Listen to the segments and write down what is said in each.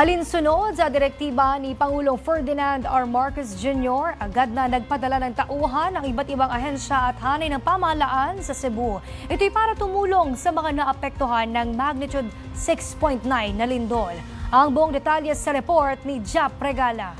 Alinsunod sa direktiba ni Pangulong Ferdinand R. Marcos Jr., agad na nagpadala ng tauhan ng iba't ibang ahensya at hanay ng pamahalaan sa Cebu. Ito'y para tumulong sa mga naapektuhan ng magnitude 6.9 na lindol. Ang buong detalye sa report ni Jap Regala.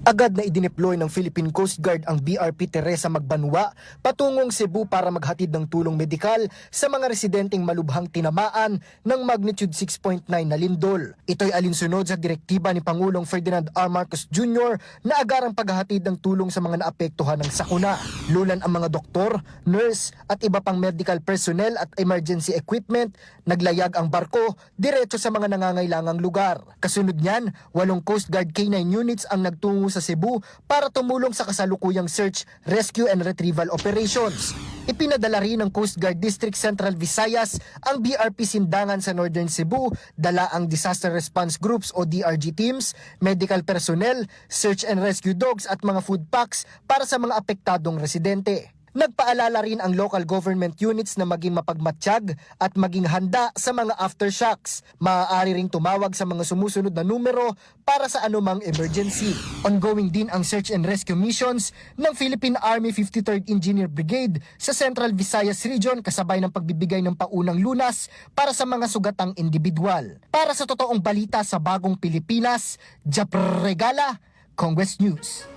Agad na idineploy ng Philippine Coast Guard ang BRP Teresa Magbanwa patungong Cebu para maghatid ng tulong medikal sa mga residenteng malubhang tinamaan ng magnitude 6.9 na lindol. Ito'y alinsunod sa direktiba ni Pangulong Ferdinand R. Marcos Jr. na agarang paghahatid ng tulong sa mga naapektuhan ng sakuna. Lulan ang mga doktor, nurse at iba pang medical personnel at emergency equipment, naglayag ang barko diretso sa mga nangangailangang lugar. Kasunod niyan, walong Coast Guard K-9 units ang nagtungo sa Cebu para tumulong sa kasalukuyang search, rescue and retrieval operations. Ipinadala rin ng Coast Guard District Central Visayas ang BRP Sindangan sa Northern Cebu, dala ang Disaster Response Groups o DRG teams, medical personnel, search and rescue dogs at mga food packs para sa mga apektadong residente. Nagpaalala rin ang local government units na maging mapagmatsyag at maging handa sa mga aftershocks. Maaari ring tumawag sa mga sumusunod na numero para sa anumang emergency. Ongoing din ang search and rescue missions ng Philippine Army 53rd Engineer Brigade sa Central Visayas Region kasabay ng pagbibigay ng paunang lunas para sa mga sugatang individual. Para sa totoong balita sa bagong Pilipinas, Japregala, Congress News.